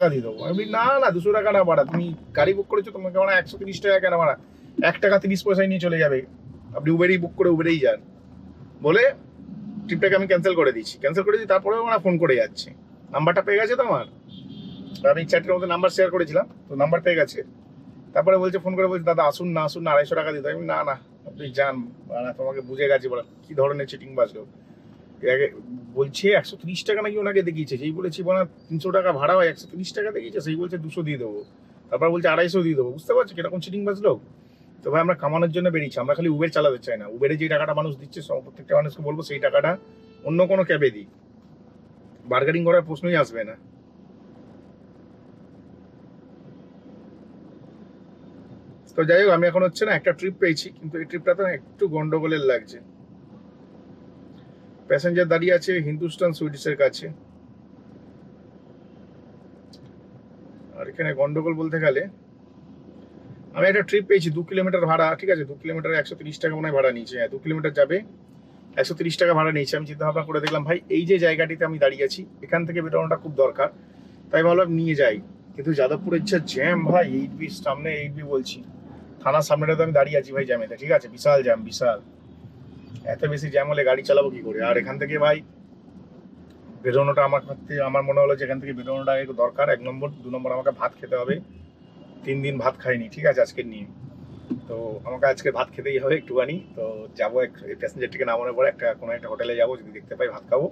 টাকা দিয়ে দেবো। আমি না না, দুশো টাকা না ভাড়া। তুমি গাড়ি বুক করেছ, তোমাকে ভাড়া একশো তিরিশ টাকা কেন ভাড়া? এক টাকা তিরিশ পয়সায় নিয়ে চলে যাবে। আপনি উবেরই বুক করে উবেরেই যান। বলে ট্রিপটাকে আমি ক্যান্সেল করে দিচ্ছি ক্যান্সেল করে দিই তারপরেও ওরা ফোন করে যাচ্ছে। নাম্বারটা পেয়ে গেছে তো আমার? আমি চ্যাটের মধ্যে নাম্বার শেয়ার করেছিলাম, তো নাম্বার পেয়ে গেছে। তারপরে বলছে ফোন করে বলছে, দাদা, আসুন না আসুন না, আড়াইশো টাকা দিতে আমি না না, আপনি যান। তোমাকে বুঝে গেছি বলা, কি ধরনের চিটিং বাজলো? বলছে একশো তিরিশ টাকা নাকি ওনাকে দেখিয়েছে, যেই বলেছি বলা তিনশো টাকা ভাড়া হয়, একশো তিরিশ টাকা দেখিয়েছে, সেই বলছে দুশো দিয়ে দেবো। তারপর বলছে আড়াইশো দিয়ে দেবো, বুঝতে পারছ? কীরকম চিটিং বাজলো তো ভাই, আমরা কামানোর জন্য বেরিয়েছি, আমরা খালি উবের চালাতে চাই না। উবেরে যে টাকাটা মানুষ দিচ্ছে প্রত্যেকটা মানুষকে বলব সেই টাকাটা অন্য কোনো ক্যাবে দিই বার্গেনিং করার প্রশ্নই আসবে না। তো যাই হোক, আমি এখন হচ্ছে না একটা ট্রিপ পেয়েছি, কিন্তু এই ট্রিপটা তো একটু গন্ডগোলের লাগছে। প্যাসেঞ্জার দাঁড়িয়ে আছে হিন্দুস্তান সুইডিশের কাছে। আর এখানে গন্ডগোল বলতে গেলে, আমি একটা ট্রিপ পেয়েছি, দু কিলোমিটার ভাড়া, ঠিক আছে? দু কিলোমিটার একশো তিরিশ টাকা মনে হয় ভাড়া নিয়েছে। হ্যাঁ দু কিলোমিটার যাবে, একশো তিরিশ টাকা ভাড়া নিয়েছে। আমি চিন্তা ভাবনা করে দেখলাম, ভাই, এই যে জায়গাটিতে আমি দাঁড়িয়ে আছি, এখান থেকে বেরোনোটা খুব দরকার। তাই ভাবলাম নিয়ে যাই। কিন্তু যাদবপুরের যে জ্যাম ভাই, এইট বি সামনে এইট বি বলছি। থানার সামনেটাতে আমি দাঁড়িয়ে আছি, ভাই জ্যামেতে ঠিক আছে? বিশাল জ্যাম বিশাল। এত বেশি জ্যাম হলে গাড়ি চালাবো কি করে? আর এখান থেকে ভাই, বেরোনোটা আমার ক্ষেত্রে আমার মনে হলো যে এখান থেকে বেরোনোটা একটু দরকার। এক নম্বর, দু নম্বর আমাকে ভাত খেতে হবে। তিন দিন ভাত খাইনি, ঠিক আছে আজকে নিয়ে। তো আমাকে আজকে ভাত খেতেই হবে একটুখানি। তো যাব এক প্যাসেঞ্জারটিকে নামানোর পরে একটা, কোনো একটা হোটেলে যাব, যদি দেখতে পাই ভাত খাব।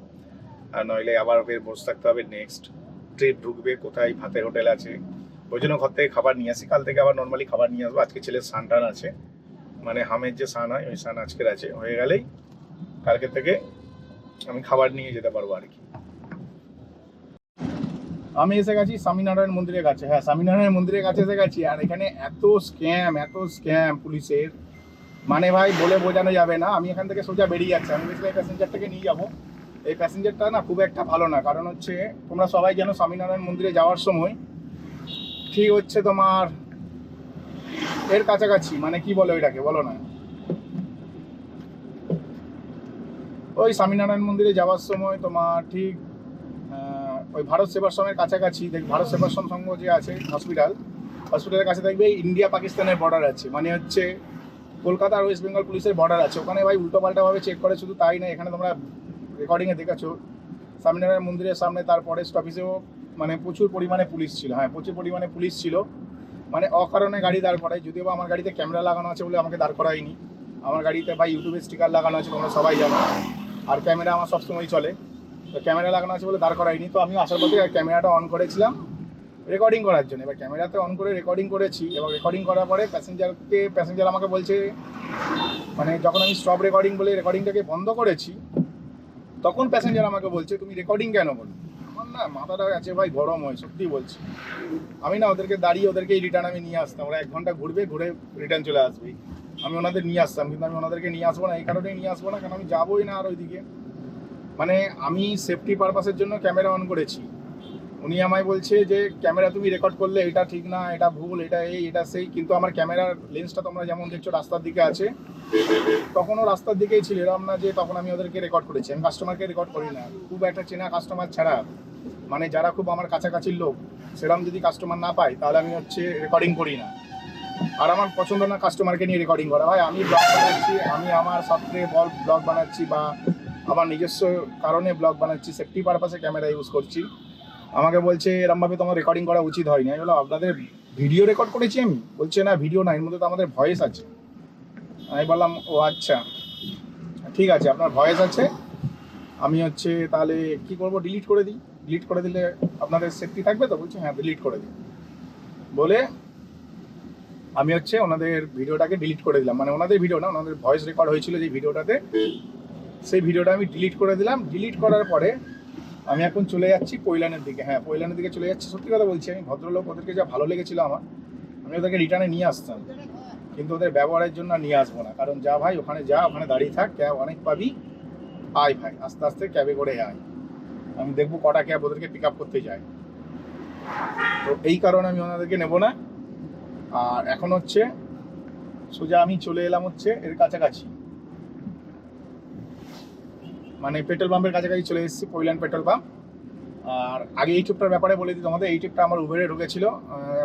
আর নইলে আবার ফের বসে থাকতে হবে নেক্সট ট্রিপ ঢুকবে, কোথায় ভাতের হোটেল আছে। ওই জন্য ঘর থেকে খাবার নিয়ে আসি। কাল থেকে আবার নর্মালি খাবার নিয়ে আসব। আজকে ছেলের সান টান আছে। মানে হামের যে সান হয়, ওই সান আজকের আছে হয়ে গেলেই কালকে থেকে আমি খাবার নিয়ে যেতে পারব আর কি। আমি এসে গেছি স্বামীনারায়ণ মন্দিরের কাছে। হ্যাঁ স্বামীনারায়ণ মন্দিরের কাছে এসে গেছি আর এখানে এত স্ক্যাম এত স্ক্যাম পুলিশের। মানে ভাই, বলে বোঝানো যাবে না। আমি এখান থেকে সোজা বেরিয়ে যাচ্ছি। আমি বেশি প্যাসেঞ্জারটাকে নিয়ে যাব। এই প্যাসেঞ্জারটা না খুব একটা ভালো না। কারণ হচ্ছে তোমরা সবাই জানো স্বামীনারায়ণ মন্দিরে যাওয়ার সময় ঠিক হচ্ছে তোমার এর কাছাকাছি মানে কি বলে ওইটাকে? বলো না। ওই স্বামীনারায়ণ মন্দিরে যাওয়ার সময় তোমার ঠিক ওই ভারত সেবাশ্রমের কাছাকাছি, দেখ, ভারত সেবাশ্রম সংঘ যে আছে হসপিটাল হসপিটালের কাছে দেখবে ইন্ডিয়া পাকিস্তানের বর্ডার আছে। মানে হচ্ছে কলকাতা আর ওয়েস্ট বেঙ্গল পুলিশের বর্ডার আছে। ওখানে ভাই উল্টোপাল্টাভাবে চেক করে, শুধু তাই না এখানে তোমরা রেকর্ডিংয়ে দেখেছ, স্বামীনারায়ণ মন্দিরের সামনে তার ফরেস্ট অফিসেও মানে প্রচুর পরিমাণে পুলিশ ছিল। হ্যাঁ প্রচুর পরিমাণে পুলিশ ছিল। মানে অকারণে গাড়ি দাঁড় করায়। যদিও বা আমার গাড়িতে ক্যামেরা লাগানো আছে বলে আমাকে দাঁড় করায়নি। আমার গাড়িতে ভাই ইউটিউবে স্টিকার লাগানো আছে, তোমরা সবাই জানো। আর ক্যামেরা আমার সবসময় চলে। তো ক্যামেরা লাগানো আছে বলে দাঁড় করায়নি। তো আমি আসার পথে ক্যামেরাটা অন করেছিলাম রেকর্ডিং করার জন্য। এবার ক্যামেরাতে অন করে রেকর্ডিং করেছি। এবং রেকর্ডিং করার পরে প্যাসেঞ্জারকে প্যাসেঞ্জার আমাকে বলছে মানে যখন আমি স্টপ রেকর্ডিং বলে রেকর্ডিংটাকে বন্ধ করেছি, তখন প্যাসেঞ্জার আমাকে বলছে, তুমি রেকর্ডিং কেন বলো না, মাথাটা গেছে ভাই গরম হয়, সত্যি বলছি। আমি না ওদেরকে দাঁড়িয়ে ওদেরকে রিটার্ন আমি নিয়ে আসতাম। ওরা এক ঘণ্টা ঘুরবে, ঘুরে রিটার্ন চলে আসবে। আমি ওনাদের নিয়ে আসতাম, কিন্তু আমি ওনাদেরকে নিয়ে আসব না, এই কারণেই নিয়ে আসব না, কারণ আমি যাবোই না আর ওইদিকে। মানে আমি সেফটি পারপাসের জন্য ক্যামেরা অন করেছি। উনি আমায় বলছে যে, ক্যামেরা তুমি রেকর্ড করলে এটা ঠিক না, এটা ভুল, এটা এই, এটা সেই। কিন্তু আমার ক্যামেরার লেন্সটা তোমরা যেমন দেখছ রাস্তার দিকে আছে, তখনও রাস্তার দিকেই ছিল। এরকম না যে তখন আমি ওদেরকে রেকর্ড করেছি। আমি কাস্টমারকে রেকর্ড করি না। খুব একটা চেনা কাস্টমার ছাড়া। মানে যারা খুব আমার কাছাকাছির লোক সেরকম যদি কাস্টমার না পাই তাহলে আমি হচ্ছে রেকর্ডিং করি না। আর আমার পছন্দ না কাস্টমারকে নিয়ে রেকর্ডিং করা। হয় আমি ব্লগ বানাচ্ছি, আমি আমার সাথে বল ব্লগ বানাচ্ছি বা আমার নিজস্ব কারণে ব্লগ বানাচ্ছি সেফটি পারপাসে ক্যামেরা ইউজ করছি। আমাকে বলছে, এরমভাবে তোমার রেকর্ডিং করা উচিত হয়নি। আমি বললাম, আপনাদের ভিডিও রেকর্ড করেছি আমি? বলছে, না ভিডিও না, এর মধ্যে তো আমাদের ভয়েস আছে। আমি বললাম, ও আচ্ছা ঠিক আছে, আপনার ভয়েস আছে। আমি হচ্ছে তাহলে কি করব ডিলিট করে দিই। ডিলিট করে দিলে আপনাদের সেফটি থাকবে তো? বলছে হ্যাঁ ডিলিট করে দিই। বলে আমি হচ্ছে ওনাদের ভিডিওটাকে ডিলিট করে দিলাম। মানে ওনাদের ভিডিও না, ওনাদের ভয়েস রেকর্ড হয়েছিল যে ভিডিওটাতে সেই ভিডিওটা আমি ডিলিট করে দিলাম। ডিলিট করার পরে আমি এখন চলে যাচ্ছি পৈলানের দিকে। হ্যাঁ পৈলানের দিকে চলে যাচ্ছি। সত্যি কথা বলছি, আমি ভদ্রলোক, ওদেরকে যা ভালো লেগেছিল আমার, আমি ওদেরকে রিটার্নে নিয়ে আসতাম। কিন্তু ওদের ব্যবহারের জন্য নিয়ে আসব না। কারণ যা ভাই, ওখানে যা, ওখানে দাঁড়িয়ে থাক, ক্যাব অনেক পাবি। আয় ভাই, আস্তে আস্তে ক্যাবে করে আয়। আমি দেখব কটা ক্যাব ওদেরকে পিক আপ করতে যায়। তো এই কারণে আমি ওনাদেরকে নেব না। আর এখন হচ্ছে, সোজা আমি চলে এলাম হচ্ছে এর কাছাকাছি। মানে পেট্রোল পাম্পের কাছাকাছি চলে এসেছি, পৈলান পেট্রোল পাম্প। আর আগে এই ট্রিপটার ব্যাপারে বলে দিই তোমাদের, এই ট্রিপটা আমার উবেরে ঢুকেছিল।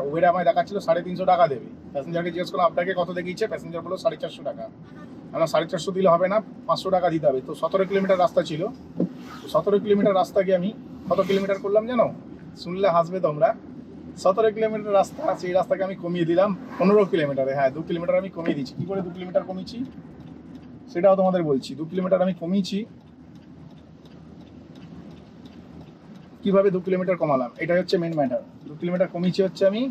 উবেরে আমায় দেখাচ্ছিল সাড়ে তিনশো টাকা দেবে। প্যাসেঞ্জারকে জিজ্ঞেস করলাম, আপনাকে কত দেখিয়েছে প্যাসেঞ্জার বলল, সাড়ে চারশো টাকা। আমরা সাড়ে চারশো দিলে হবে না, পাঁচশো টাকা দিতে হবে। তো সতেরো কিলোমিটার রাস্তা ছিল। সতেরো কিলোমিটার রাস্তাকে আমি, কত কিলোমিটার করলাম জানো? শুনলে হাসবে তোমরা। সতেরো কিলোমিটার রাস্তা সেই রাস্তাকে আমি কমিয়ে দিলাম পনেরো কিলোমিটারে। হ্যাঁ দু কিলোমিটার আমি কমিয়ে দিচ্ছি। কী করে দু কিলোমিটার কমিয়েছি? সেটাও তোমাদের বলছি। দু কিলোমিটার আমি কমিয়েছি। কীভাবে দু কিলোমিটার কমালাম? এটাই হচ্ছে মেন ম্যাটার দু কিলোমিটার কমিয়েছি হচ্ছে আমি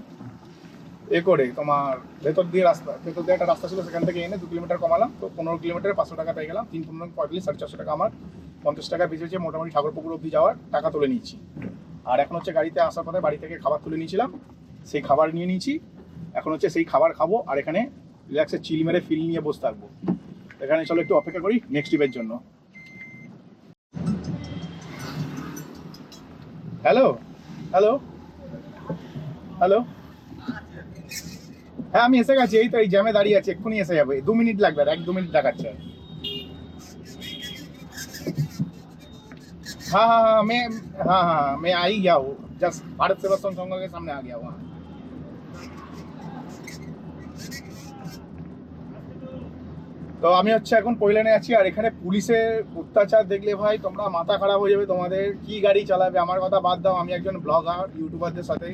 এ করে, তোমার ভেতর দিয়ে রাস্তা, ভেতর দিয়ে একটা রাস্তা ছিল, সেখান থেকে এনে দু কিলোমিটার কমালাম। তো পনেরো কিলোমিটারে পাঁচশো টাকা পেয়ে গেলাম। তিন পনেরো, পঁয়তাল্লিশ, সাড়ে চারশো টাকা আমার পঞ্চাশ টাকা বেঁচেছে মোটামুটি ঠাকুরপুকুর অবধি যাওয়ার টাকা তুলে নিয়েছি। আর এখন হচ্ছে গাড়িতে আসার পথে বাড়ি থেকে খাবার তুলে নিয়েছিলাম। সেই খাবার নিয়ে নিয়েছি। এখন হচ্ছে সেই খাবার খাব আর এখানে রিল্যাক্সে চিল মেরে ফিল নিয়ে বসে থাকব। এখানে চলো একটু অপেক্ষা করি নেক্সট ট্রিপের জন্য। হ্যালো হ্যালো হ্যালো হ্যাঁ আমি এসে গেছি এই তো এই জ্যামে দাঁড়িয়ে আছি এক্ষুনি এসে যাবে দু মিনিট লাগবে আর এক দু মিনিট দেখাচ্ছে हाँ हाँ हाँ मैं हाँ हाँ मैं आ ही गया हूँ जस्ट भारत सेवाश्रम संघ के सामने आ गया हूँ তো আমি হচ্ছে এখন পৈলানে আছি, আর এখানে পুলিশের অত্যাচার দেখলে ভাই তোমরা মাথা খারাপ হয়ে যাবে, তোমাদের কি গাড়ি চালাবে, আমার কথা বাদ দাও, আমি একজন ব্লগার, ইউটিউবারদের সাথে,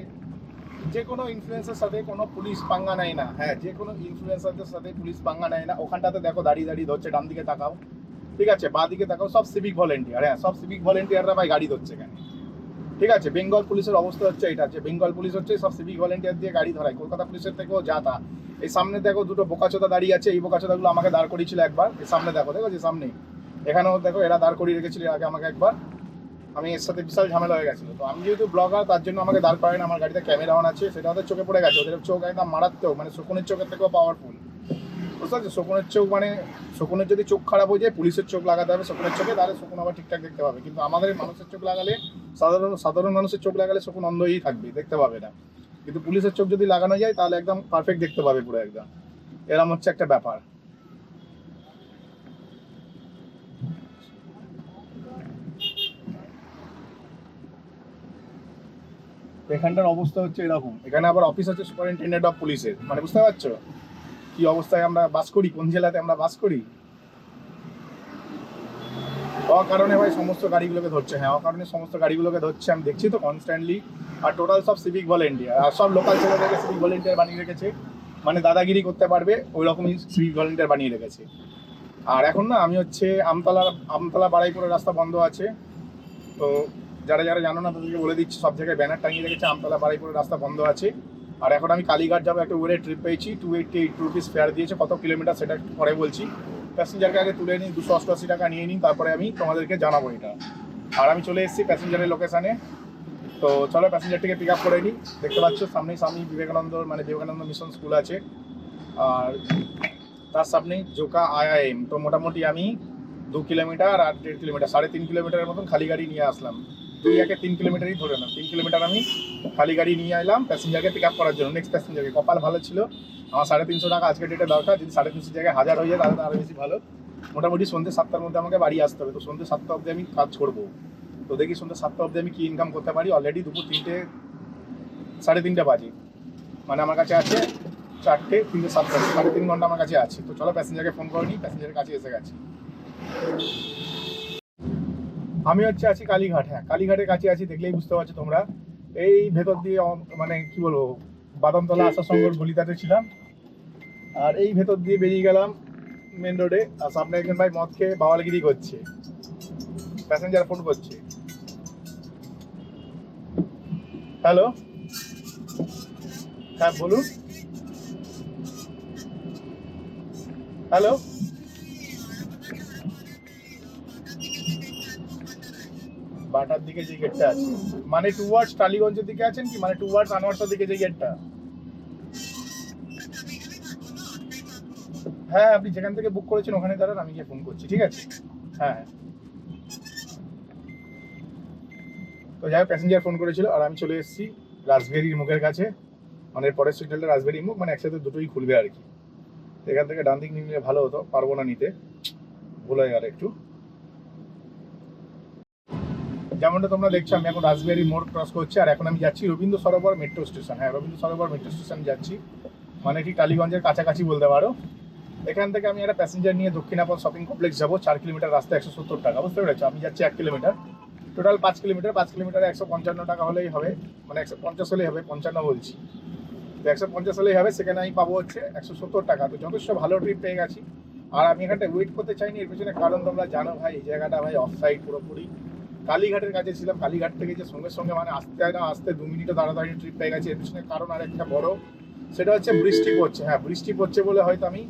যে কোনো ইনফ্লুয়েন্সের সাথে কোনো পুলিশ পাঙ্গা নেয় না হ্যাঁ যে কোনো ইনফ্লুয়েন্সারদের সাথে পুলিশ পাঙ্গা নেয় না, ওখানটাতে দেখো দাঁড়িয়ে দাঁড়িয়ে ধরছে, ডান দিকে তাকাও, ঠিক আছে, বাঁ দিকে তাকাও, সব সিভিক ভলেন্টিয়ার হ্যাঁ সব সিভিক ভলেন্টিয়াররা ভাই গাড়ি ধরছে এখানে। ঠিক আছে বেঙ্গল পুলিশের অবস্থা হচ্ছে এটা যে বেঙ্গল পুলিশ হচ্ছে সব সিভিক ভলেন্টিয়ার দিয়ে গাড়ি ধরায়। কলকাতা পুলিশের থেকেও যা তা। এই সামনে দেখো দুটো বোকাচোদা দাঁড়িয়ে আছে, এই বোকাচোদাগুলো আমাকে দাঁড় করিয়েছিল একবার। এই সামনে দেখো দেখো যে সামনে। এখানেও দেখো এরা দাঁড় করিয়ে রেখেছিল আগে আমাকে একবার। আমি এর সাথে বিশাল ঝামেলা হয়ে গেছিল। তো আমি যেহেতু ব্লগার তার জন্য আমাকে দাঁড় করায় না, আমার গাড়িতে ক্যামেরা অন আছে, সেটা ওদের চোখে পড়ে গেছে। ওদের চোখ একদম মারাত্মক মানে শকুনের চোখের থেকেও পাওয়ারফুল বুঝতে পারছ শকুনের চোখ মানে শকুনের যদি চোখ খারাপ হয়ে যায়, পুলিশের চোখ লাগাতে হবে, শকুনের চোখে তাহলে শকুন আবার ঠিকঠাক দেখতে পাবে। কিন্তু আমাদের মানুষের চোখ লাগালে, সাধারণ সাধারণ মানুষের চোখ লাগালে শকুন অন্ধ হয়েই থাকবে, দেখতে পাবে না। কিন্তু পুলিশের চোখ যদি লাগানো যায়, তাহলে একদম পারফেক্ট দেখতে পাবে পুরো একদম। এরম হচ্ছে একটা ব্যাপার। এখানটার অবস্থা হচ্ছে এরকম। এখানে আবার অফিস আছে সুপারিনটেন্ডেন্ট অফ পুলিশের মানে বুঝতে পারছ? কি অবস্থায় আমরা বাস করি? কোন জেলাতে আমরা বাস করি? অকারণে ভাই সমস্ত গাড়িগুলোকে ধরছে। হ্যাঁ অকারণে সমস্ত গাড়িগুলোকে ধরছে। আমি দেখছি তো কনস্ট্যান্টলি আর টোটাল সব সিভিক ভলেন্টিয়ার আর সব লোকাল ছেলেদেরকে সিভিক ভলেন্টিয়ার বানিয়ে রেখেছে। মানে দাদাগিরি করতে পারবে ওই রকমই সিভিক ভলেন্টিয়ার বানিয়ে রেখেছে। আর এখন না, আমি হচ্ছে আমতলা আমতলা বাড়াইপুরের রাস্তা বন্ধ আছে। তো যারা যারা জানো না, তাদেরকে বলে দিচ্ছি, সব জায়গায় ব্যানার টাঙিয়ে রেখেছে, আমতলা বাড়াইপুরের রাস্তা বন্ধ আছে। আর এখন আমি কালীঘাট যাব, একটা উবেরের ট্রিপ পেয়েছি two eighty eight rupees fare দিয়েছে, কত কিলোমিটার সেটা পরে বলছি। প্যাসেঞ্জারকে আগে তুলে নিই, দুশো অষ্টআশি টাকা নিয়ে নিই, তারপরে আমি তোমাদেরকে জানাব এটা। আর আমি চলে এসেছি প্যাসেঞ্জারের লোকেশানে তো চলো প্যাসেঞ্জারটিকে পিক আপ করে নিই। দেখতে পাচ্ছ, সামনেই স্বামী বিবেকানন্দ মানে বিবেকানন্দ মিশন স্কুল আছে। আর তার সামনেই জোকা আইআইএম তো মোটামুটি আমি দু কিলোমিটার আর দেড় কিলোমিটার সাড়ে তিন কিলোমিটারের মতন খালি গাড়ি নিয়ে আসলাম। একে তিন কিলোমিটারই ধরে নাম তিন কিলোমিটার আমি খালি গাড়ি নিয়ে এলাম প্যাসেঞ্জারকে পিক আপ করার জন্য। নেক্সট প্যাসেঞ্জারকে কপাল ভালো ছিল। আমার সাড়ে তিনশো টাকা আজকে ডেটে দরকার। যদি সাড়ে তিনশো জায়গায় হাজার হয়ে যায়, তাহলে আরও বেশি ভালো। মোটামুটি সন্ধ্যে সাতটার মধ্যে আমাকে বাড়ি আসতে হবে। তো সন্ধ্যে সাতটা অবধি আমি কাজ করব। তো দেখি সন্ধ্যে সাতটা অবধি আমি কী ইনকাম করতে পারি। অলরেডি দুপুর তিনটে, সাড়ে তিনটে বাজে। মানে আমার কাছে আছে চারটে, তিনটে, সাতটা। সাড়ে তিন ঘণ্টা আমার কাছে আছে। তো চলো প্যাসেঞ্জারকে ফোন করে নিই। প্যাসেঞ্জারের কাছে এসে গেছি। আমি হচ্ছে আছি কালীঘাট হ্যাঁ। কালীঘাটের কাছে আছি দেখলেই বুঝতে পারছ তোমরা। এই ভেতর দিয়ে মানে কি বলব বাদামতলা আশাসঙ্গর গলিতাতে ছিলাম। আর এই ভেতর দিয়ে বেরিয়ে গেলাম মেন রোডে আর সামনে একজন ভাই মদ খেয়ে বাওয়ালগিরি করছে। প্যাসেঞ্জার ফোন করছে। হ্যালো হ্যাঁ বলুন। হ্যালো বাটার দিকে যে গেটটা আছে। মানে টুয়ার্ডস টালিগঞ্জের দিকে আছেন কি? মানে টুয়ার্ডস আনোয়ারটার দিকে যে গেটটা হ্যাঁ আপনি যেখান থেকে বুক করেছেন ওখানে দাঁড়ান, আমি গিয়ে ফোন করছি, ঠিক আছে? হ্যাঁ। তো যাই হোক প্যাসেঞ্জার ফোন করেছিল আর আমি চলে এসেছি রাজবেরির মুখের কাছে। মানে পরের সিগন্যালটা রাসবেরি মুখ মানে একসাথে দুটোই খুলবে আর কি। এখান থেকে ডান দিক নিলে ভালো হতো, পারব না নিতে। ভুল হয়ে গেল একটু। যেমনটা তোমরা দেখছ, আমি এখন রাসবিহারি মোড় ক্রস করছি, আর এখন আমি যাচ্ছি রবীন্দ্র সরোবর মেট্রো স্টেশন হ্যাঁ রবীন্দ্র সরোবর মেট্রো স্টেশন যাচ্ছি। মানে ঠিক টালিগঞ্জের কাছাকাছি বলতে পারো। এখান থেকে আমি একটা প্যাসেঞ্জার নিয়ে দক্ষিণাপথ শপিং কমপ্লেক্স যাব, চার কিলোমিটার রাস্তা একশো সত্তর টাকা। বুঝতে পেরেছ? আমি যাচ্ছি এক কিলোমিটার। টোটাল পাঁচ কিলোমিটার, পাঁচ কিলোমিটারে একশো পঞ্চান্ন টাকা হলেই হবে। মানে একশো পঞ্চাশ হলেই হবে, পঞ্চান্ন বলছি। তো একশো পঞ্চাশ হলেই হবে, সেখানে আমি পাবো হচ্ছে একশো সত্তর টাকা। তো যথেষ্ট ভালো ট্রিপ পেয়ে গেছি। আর আমি এখানটা ওয়েট করতে চাইনি, এর পেছনে কারণ তোমরা জানো ভাই, এই জায়গাটা ভাই অফ সাইড পুরোপুরি। কালীঘাটের কাছে ছিলাম, কালীঘাট থেকে যে সঙ্গে সঙ্গে মানে আসতে না, আসতে দু মিনিটও দাঁড়াদাঁড়ি ট্রিপ পেয়ে গেছে। এর পেছনে কারণ আর একটা বড়, সেটা হচ্ছে বৃষ্টি পড়ছে। হ্যাঁ বৃষ্টি পড়ছে বলে হয়তো আমি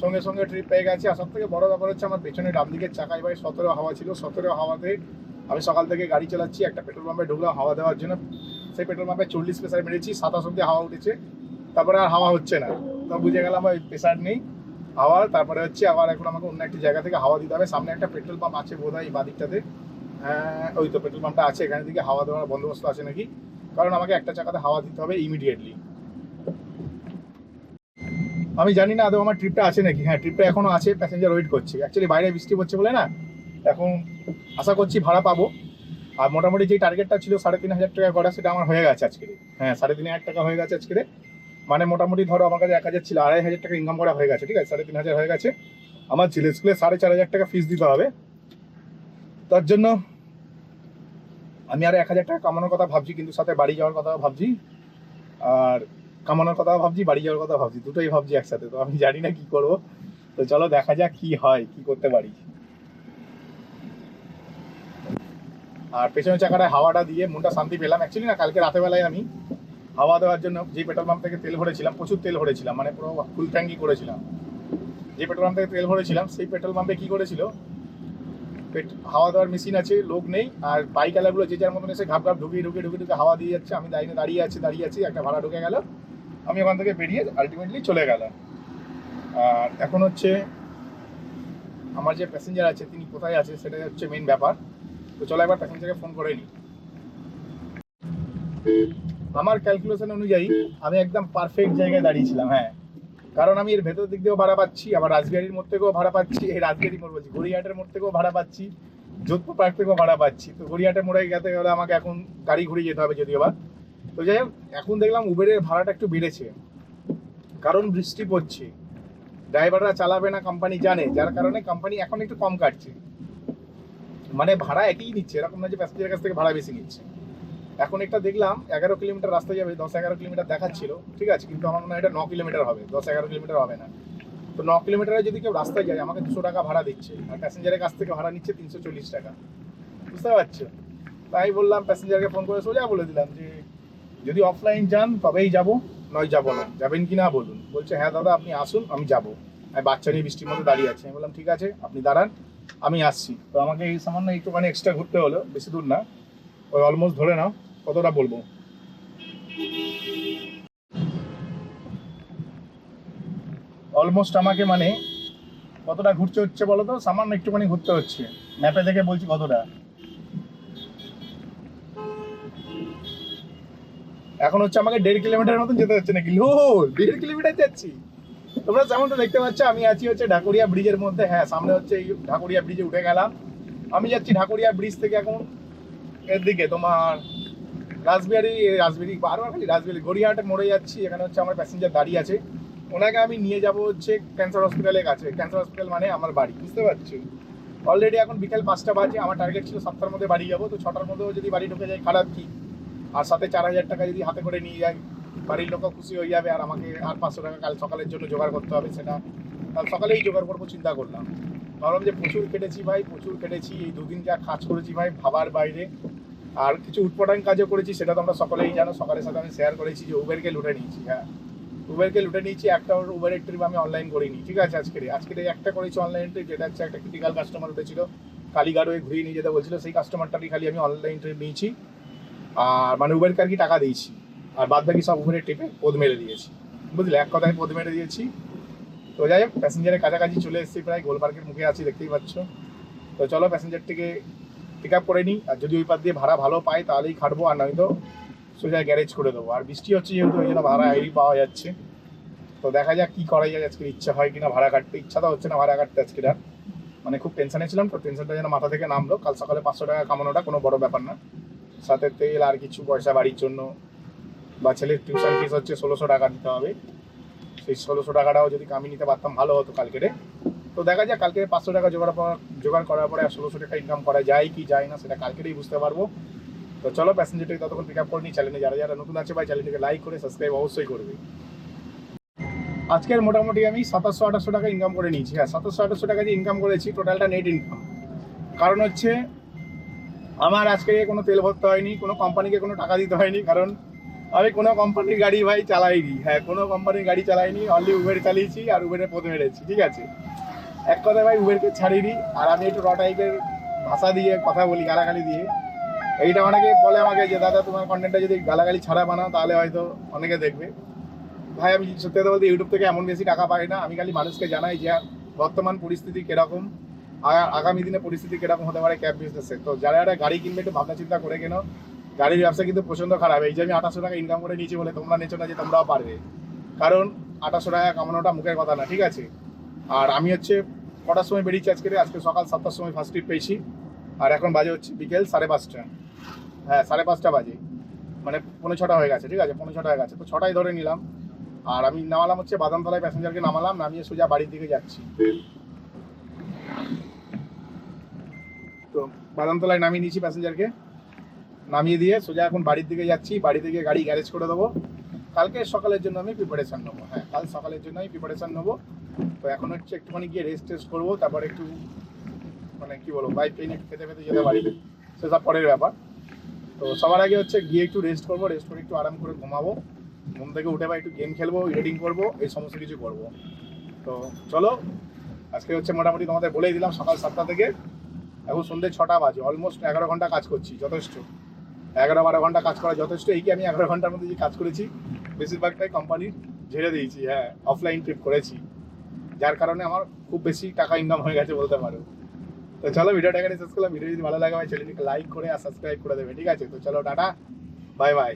সঙ্গে সঙ্গে ট্রিপ পেয়ে গেছি। আর সব থেকে বড় ব্যাপার হচ্ছে আমার পেছনে ডান দিকের চাকায় ভাই সতেরো হাওয়া ছিল। সতেরো হাওয়াতে আমি সকাল থেকে গাড়ি চালাচ্ছি, একটা পেট্রোল পাম্পে ঢুকলাম হাওয়া দেওয়ার জন্য। সেই পেট্রোল পাম্পে চল্লিশ প্রেসার মেরেছি সাতাশ অব্দি হাওয়া উঠেছে। তারপরে আর হাওয়া হচ্ছে না। তো বুঝে গেলাম ওই প্রেসার নেই হাওয়া তারপরে হচ্ছে আবার এখন আমাকে অন্য একটা জায়গা থেকে হাওয়া দিতে হবে। সামনে একটা পেট্রোল পাম্প আছে বোধ হয় এই বাদিকটাতে। ওই তো পেট্রোল পাম্পটা আছে এখান থেকে হাওয়া দেওয়ার বন্দোবস্ত আছে নাকি? কারণ আমাকে একটা চাকাতে হাওয়া দিতে হবে ইমিডিয়েটলি আমি জানি না আদৌ আমার ট্রিপটা আছে নাকি। হ্যাঁ ট্রিপটা এখনও আছে প্যাসেঞ্জার ওয়েট করছে। অ্যাকচুয়ালি বাইরে বৃষ্টি পড়ছে বলে না, এখন আশা করছি ভাড়া পাবো। আর মোটামুটি যে টার্গেটটা ছিল সাড়ে তিন হাজার টাকা করা, সেটা আমার হয়ে গেছে আজকে। হ্যাঁ সাড়ে তিন হাজার টাকা হয়ে গেছে আজকে। মানে মোটামুটি ধরো আমার কাছে এক হাজার ছিল, আড়াই হাজার টাকা ইনকাম করা হয়ে গেছে, ঠিক আছে? সাড়ে তিন হাজার হয়ে গেছে। আমার ছেলে স্কুলে সাড়ে চার হাজার টাকা ফিস দিতে হবে। তার জন্য আমি আর এক হাজার টাকা কামানোর কথা ভাবছি, কিন্তু সাথে বাড়ি যাওয়ার কথা ভাবছি। আর কামানোর কথা ভাবছি, বাড়ি যাওয়ার কথা ভাবছি, দুটোই ভাবছি একসাথে, তো আমি জানি না কি করব। তো চলো দেখা যাক কি হয়, কি করতে পারি। আর পেছনের চাকাটায় হাওয়াটা দিয়ে মনটা শান্তি পেলাম। অ্যাকচুয়ালি না, কালকে রাতের বেলায় আমি হাওয়া দেওয়ার জন্য যে পেট্রোল পাম্প থেকে তেল ভরেছিলাম, প্রচুর তেল ভরেছিলাম মানে পুরো ফুল ট্যাঙ্কি করেছিলাম। যে পেট্রোল পাম্প থেকে তেল ভরেছিলাম, সেই পেট্রোল পাম্পে কি করেছিল হাওয়া দেওয়ার মেশিন আছে, লোক নেই। আর বাইক আলাগুলো যে যার মতন এসে ঘাপ ঘাপ ঢুকিয়ে ঢুকিয়ে ঢুকে ঢুকে হাওয়া দিয়ে যাচ্ছে, আমি দাঁড়িয়ে দাঁড়িয়ে আছি দাঁড়িয়ে আছি, একটা ভাড়া ঢুকে গেল। আমি ওখান থেকে বেরিয়ে আলটিমেটলি চলে গেলাম। আর এখন হচ্ছে আমার যে প্যাসেঞ্জার আছে, তিনি কোথায় আছে সেটাই হচ্ছে মেন ব্যাপার। তো চলো একবার প্যাসেঞ্জারকে ফোন করে নিই। আমার ক্যালকুলেশন অনুযায়ী আমি একদম পারফেক্ট জায়গায় দাঁড়িয়েছিলাম হ্যাঁ। কারণ আমি এর ভেতর দিক দিয়েও ভাড়া পাচ্ছি, আবার রাজবিহারির মোড় থেকেও ভাড়া পাচ্ছি, এই রাজবিহারি মোড় বলছি, গড়িয়াহাটের মোড় থেকেও ভাড়া পাচ্ছি, যোধপুর পার্ক থেকেও ভাড়া পাচ্ছি। তো গড়িয়াহাটের মোড়ে যেতে গেলে আমাকে এখন গাড়ি ঘুরে যেতে হবে যদিও বা। তো যাই হোক, এখন দেখলাম উবেরের ভাড়াটা একটু বেড়েছে, কারণ বৃষ্টি পড়ছে। ড্রাইভাররা চালাবে না কোম্পানি জানে, যার কারণে কোম্পানি এখন একটু কম কাটছে। মানে ভাড়া একই নিচ্ছে, এরকম না যে প্যাসেঞ্জারের কাছ থেকে ভাড়া বেশি নিচ্ছে। এখন একটা দেখলাম এগারো কিলোমিটার রাস্তা যাবে, দশ এগারো কিলোমিটার দেখাচ্ছিল, ঠিক আছে, কিন্তু আমার মনে হয় এটা ন কিলোমিটার হবে, দশ এগারো কিলোমিটার হবে না। তো ন কিলোমিটারে যদি কেউ রাস্তায় যায়, আমাকে দুশো টাকা ভাড়া দিচ্ছে, আর প্যাসেঞ্জারের কাছ থেকে ভাড়া নিচ্ছে তিনশো চল্লিশ টাকা, বুঝতে পারছ? তাই বললাম, প্যাসেঞ্জারকে ফোন করে সোজা বলে দিলাম যে, যদি অফলাইন যান, তবেই যাব, নয় যাব না। যাবেন কি না বলুন? বলছে হ্যাঁ দাদা, আপনি আসুন, আমি যাব। আমি বাচ্চা নিয়ে বৃষ্টির মধ্যে দাঁড়িয়ে আছি। আমি বললাম, ঠিক আছে, আপনি দাঁড়ান, আমি আসছি। তো আমাকে এই সামান্য একটুখানি এক্সট্রা ঘুরতে হলো, বেশি দূর না, ওই অলমোস্ট ধরে নাও কতটা বলব? অলমোস্ট আমাকে মানে কতটা ঘুরতে হচ্ছে বলো তো সামান্য একটুখানি ঘুরতে হচ্ছে। ম্যাপে দেখে বলছি কতটা। এখন হচ্ছে আমাকে দেড় কিলোমিটার মতন যেতে হচ্ছে নাকি? লো, দেড় কিলোমিটার যাচ্ছি। তোমরা যেমনটা দেখতে পাচ্ছ, আমি আছি হচ্ছে ঢাকুরিয়া ব্রিজের মধ্যে। হ্যাঁ সামনে হচ্ছে এই ঢাকুরিয়া ব্রিজে উঠে গেলাম। আমি যাচ্ছি ঢাকুরিয়া ব্রিজ থেকে এখন এর দিকে তোমার রাসবিহারি রাসবিহারি বারবার খালি রাসবিহারি গড়িয়াহাটে মোড়ে যাচ্ছি, এখানে হচ্ছে আমার প্যাসেঞ্জার দাঁড়িয়ে আছে। ওনাকে আমি নিয়ে যাব হচ্ছে ক্যান্সার হসপিটালের কাছে। ক্যান্সার হসপিটাল মানে আমার বাড়ি, বুঝতে পারছ? অলরেডি এখন বিকেল পাঁচটা বাজে, আমার টার্গেট ছিল সাতটার মধ্যে বাড়ি যাব, তো ছটার মধ্যেও যদি বাড়ি ঢুকে যায়, খারাপ কি? আর সাথে চার হাজার টাকা যদি হাতে করে নিয়ে যাই বাড়ির লোকও খুশি হয়ে যাবে, আর আমাকে আর পাঁচশো টাকা কাল সকালের জন্য জোগাড় করতে হবে, সেটা কাল সকালেই জোগাড় করব, চিন্তা করলাম। ভাবলাম যে প্রচুর কেটেছি ভাই, প্রচুর কেটেছি, এই দুদিন যা কাজ করেছি ভাই, ভাবার বাইরে। আর কিছু উৎপটাং কাজও করেছি, সেটা তো আমরা সকলেই জানো সকালের সাথে আমি শেয়ার করেছি যে উবেরকে লুটে নিয়েছি হ্যাঁ। উবেরকে লুটে নিয়েছি, একটা উবেরের ট্রিপ আমি অনলাইন করিনি, ঠিক আছে আজকে আজকে একটা করেছি অনলাইন ট্রিপ যেটা হচ্ছে একটা ক্রিটিক্যাল কাস্টমার উঠেছিল কালীঘাট হয়ে ঘুরিয়ে নিয়ে যেতে বলছিল, সেই কাস্টমারটারই খালি আমি অনলাইন ট্রিপ নিয়েছি। আর মানে উবেরকে আর কি টাকা দিয়েছি, আর বাদ বাকি সব উবেরের ট্রিপে পদ মেরে দিয়েছি। বুঝলে? এক কথায় পদ মেরে দিয়েছি। তো যাই হোক প্যাসেঞ্জারের কাছাকাছি চলে এসেছি প্রায় গোল পার্কের মুখে আছি, দেখতেই পাচ্ছ। তো চলো প্যাসেঞ্জারটিকে পিক আপ করে নিই। আর যদি ওই পার দিয়ে ভাড়া ভালো পাই, তাহলেই খাটবো, আর নয়তো সোজা গ্যারেজ করে দেবো। আর বৃষ্টি হচ্ছে যেহেতু, ওই জন্য ভাড়া আইডি পাওয়া যাচ্ছে। তো দেখা যাক কী করা যায় আজকে ইচ্ছা হয় কিনা ভাড়া কাটতে। ইচ্ছা তো হচ্ছে না ভাড়া কাটতে আজকে আর। মানে খুব টেনশনে ছিলাম, তো টেনশনটা যেন মাথা থেকে নামলো। কাল সকালে পাঁচশো টাকা কামানোটা কোনো বড় ব্যাপার না। সাথে তেল আর কিছু পয়সা বাড়ির জন্য। বা ছেলের টিউশন ফিস হচ্ছে ষোলোশো টাকা দিতে হবে। সেই ষোলোশো টাকাটাও যদি কামিয়ে নিতে পারতাম, ভালো হতো কালকেরে। তো দেখা যাক, কালকে পাঁচশো টাকা জোগাড় জোগাড় করার পরে ষোলোশো টাকা ইনকাম করা যায় কি যায় না, সেটা কালকেরই বুঝতে পারব। তো চলো প্যাসেঞ্জারটাকে ততক্ষণ পিক আপ করে নিই চ্যানেলে যারা যারা নতুন আছে ভাই চ্যানেলটিকে লাইক করে সাবস্ক্রাইব অবশ্যই করবে। আজকের মোটামুটি আমি সাতাশশো, আঠাশশো টাকা ইনকাম করে নিয়েছি। হ্যাঁ সাতাশশো, আঠাশশো টাকা যে ইনকাম করেছি টোটালটা নেট ইনকাম কারণ হচ্ছে, আমার আজকে কোনো তেল ভরতে হয়নি, কোনো কোম্পানিকে কোনো টাকা দিতে হয়নি, কারণ আমি কোনো কোম্পানির গাড়ি ভাই চালাইনি। হ্যাঁ কোনো কোম্পানির গাড়ি চালাইনি অনলি উবের চালিয়েছি আর উবেরে পথে মেরেছি, ঠিক আছে? এক কথায় ভাই উবেরকে ছাড়িনি। আর আমি একটু র টাইপের ভাষা দিয়ে, কথা বলি, গালাগালি দিয়ে। এইটা অনেকে বলে আমাকে যে, দাদা, তোমার কন্টেন্টটা যদি গালাগালি ছাড়া বানাও, তাহলে হয়তো অনেকে দেখবে। ভাই, আমি সত্যি কথা বলতে ইউটিউব থেকে এমন বেশি টাকা পাই না। আমি খালি মানুষকে জানাই যে, বর্তমান পরিস্থিতি কীরকম আগা- আগামী দিনে পরিস্থিতি কীরকম হতে পারে ক্যাব বিজনেসে তো যারা যারা গাড়ি কিনবে, একটু ভাবনা চিন্তা করে কেন, গাড়ির ব্যবসা কিন্তু প্রচণ্ড খারাপ। এই যে আমি আঠাশশো টাকা ইনকাম করে নিয়েছি বলে তোমরা নেছো না যে, তোমরাও পারবে। কারণ আঠাশশো টাকা কামানোটা মুখের কথা না, ঠিক আছে? আর আমি হচ্ছে কটার সময় বেরিয়েছি আজকে আজকে সকাল সাতটার সময় ফার্স্ট ট্রিপ পেয়েছি। আর এখন বাজে হচ্ছে বিকেল সাড়ে পাঁচটা। হ্যাঁ সাড়ে পাঁচটা বাজে। মানে পনেরো ছটা হয়ে গেছে, ঠিক আছে? পনেরো ছটা হয়ে গেছে। তো ছটায় ধরে নিলাম। আর আমি নামালাম হচ্ছে বাদামতলায় প্যাসেঞ্জারকে নামালাম, নামিয়ে সোজা বাড়ির দিকে যাচ্ছি। তো বাদামতলায় নামিয়ে নিয়েছি প্যাসেঞ্জারকে। নামিয়ে দিয়ে সোজা এখন বাড়ির দিকে যাচ্ছি। বাড়ি থেকে গাড়ি গ্যারেজ করে দেবো। কালকে সকালের জন্য আমি প্রিপারেশান নেব। হ্যাঁ কাল সকালের জন্য আমি প্রিপারেশান নেব। তো এখন হচ্ছে একটুখানি গিয়ে রেস্ট টেস্ট করব, তারপর একটু মানে কি বলব বাইক পেন একটু খেতে খেতে যেতে বাড়িতে সেসব পরের ব্যাপার। তো সবার আগে হচ্ছে গিয়ে একটু রেস্ট করব রেস্ট করে একটু আরাম করে ঘুমাবো। ঘুম থেকে উঠে বা একটু গেম খেলব এডিটিং করব, এই সমস্ত কিছু করব। তো চলো, আজকে হচ্ছে মোটামুটি তোমাদের বলেই দিলাম সকাল সাতটা থেকে। এখন সন্ধ্যে ছটা বাজে অলমোস্ট এগারো ঘণ্টা কাজ করছি, যথেষ্ট। এগারো বারো ঘণ্টা কাজ করা যথেষ্ট, এই কি আমি এগারো ঘণ্টার মধ্যে যে কাজ করেছি? বেশিরভাগটাই কোম্পানির ঝেড়ে দিয়েছি হ্যাঁ অফলাইন ট্রিপ করেছি। যার কারণে আমার খুব বেশি টাকা ইনকাম হয়ে গেছে বলতে পারো। তো চলো ভিডিওটা এখানে শেষ করলাম। ভিডিও যদি ভালো লাগে ভাই চ্যানেলটিকে লাইক করে আর সাবস্ক্রাইব করে দেবে। ঠিক আছে? তো চলো, টাটা। Bye bye.